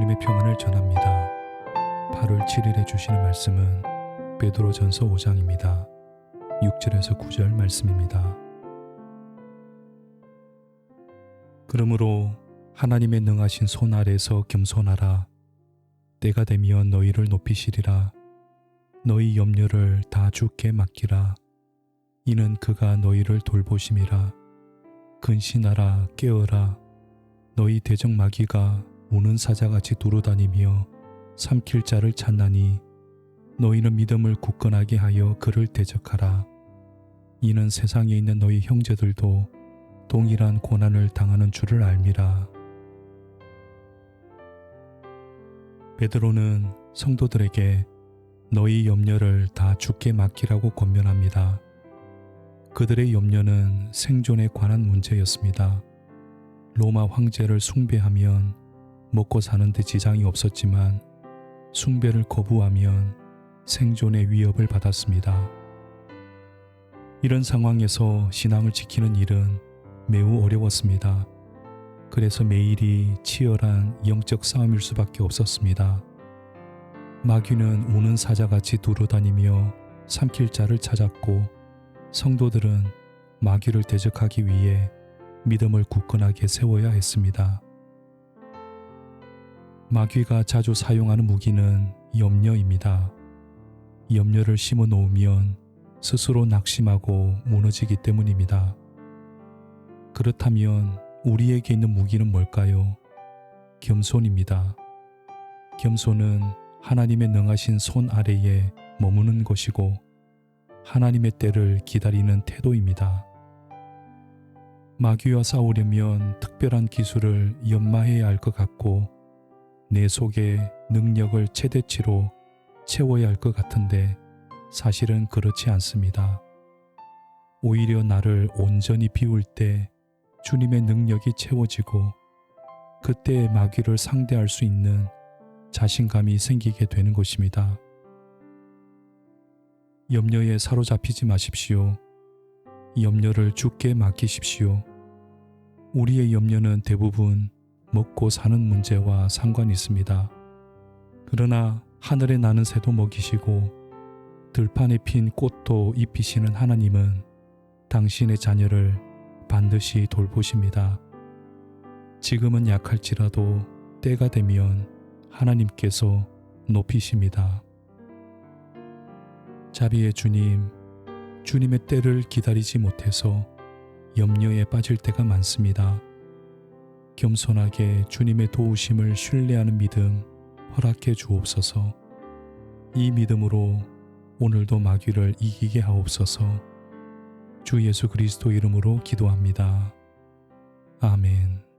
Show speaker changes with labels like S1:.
S1: 주님의 평안을 전합니다. 8월 7일에 주시는 말씀은 베드로전서 5장입니다. 6절에서 9절 말씀입니다. 그러므로 하나님의 능하신 손 아래서 겸손하라. 때가 되면 너희를 높이시리라. 너희 염려를 다 주께 맡기라. 이는 그가 너희를 돌보심이라. 근신하라 깨어라. 너희 대적 마귀가 우는 사자같이 두루다니며 삼킬 자를 찾나니 너희는 믿음을 굳건하게 하여 그를 대적하라. 이는 세상에 있는 너희 형제들도 동일한 고난을 당하는 줄을 알미라. 베드로는 성도들에게 너희 염려를 다 주께 맡기라고 권면합니다. 그들의 염려는 생존에 관한 문제였습니다. 로마 황제를 숭배하면 먹고 사는데 지장이 없었지만 숭배를 거부하면 생존의 위협을 받았습니다. 이런 상황에서 신앙을 지키는 일은 매우 어려웠습니다. 그래서 매일이 치열한 영적 싸움일 수밖에 없었습니다. 마귀는 우는 사자같이 두루다니며 삼킬 자를 찾았고 성도들은 마귀를 대적하기 위해 믿음을 굳건하게 세워야 했습니다. 마귀가 자주 사용하는 무기는 염려입니다. 염려를 심어 놓으면 스스로 낙심하고 무너지기 때문입니다. 그렇다면 우리에게 있는 무기는 뭘까요? 겸손입니다. 겸손은 하나님의 능하신 손 아래에 머무는 것이고 하나님의 때를 기다리는 태도입니다. 마귀와 싸우려면 특별한 기술을 연마해야 할 것 같고 내 속에 능력을 최대치로 채워야 할 것 같은데 사실은 그렇지 않습니다. 오히려 나를 온전히 비울 때 주님의 능력이 채워지고 그때 마귀를 상대할 수 있는 자신감이 생기게 되는 것입니다. 염려에 사로잡히지 마십시오. 염려를 주께 맡기십시오. 우리의 염려는 대부분 먹고 사는 문제와 상관이 있습니다. 그러나 하늘에 나는 새도 먹이시고 들판에 핀 꽃도 입히시는 하나님은 당신의 자녀를 반드시 돌보십니다. 지금은 약할지라도 때가 되면 하나님께서 높이십니다. 자비의 주님, 주님의 때를 기다리지 못해서 염려에 빠질 때가 많습니다. 겸손하게 주님의 도우심을 신뢰하는 믿음 허락해 주옵소서. 이 믿음으로 오늘도 마귀를 이기게 하옵소서. 주 예수 그리스도 이름으로 기도합니다. 아멘.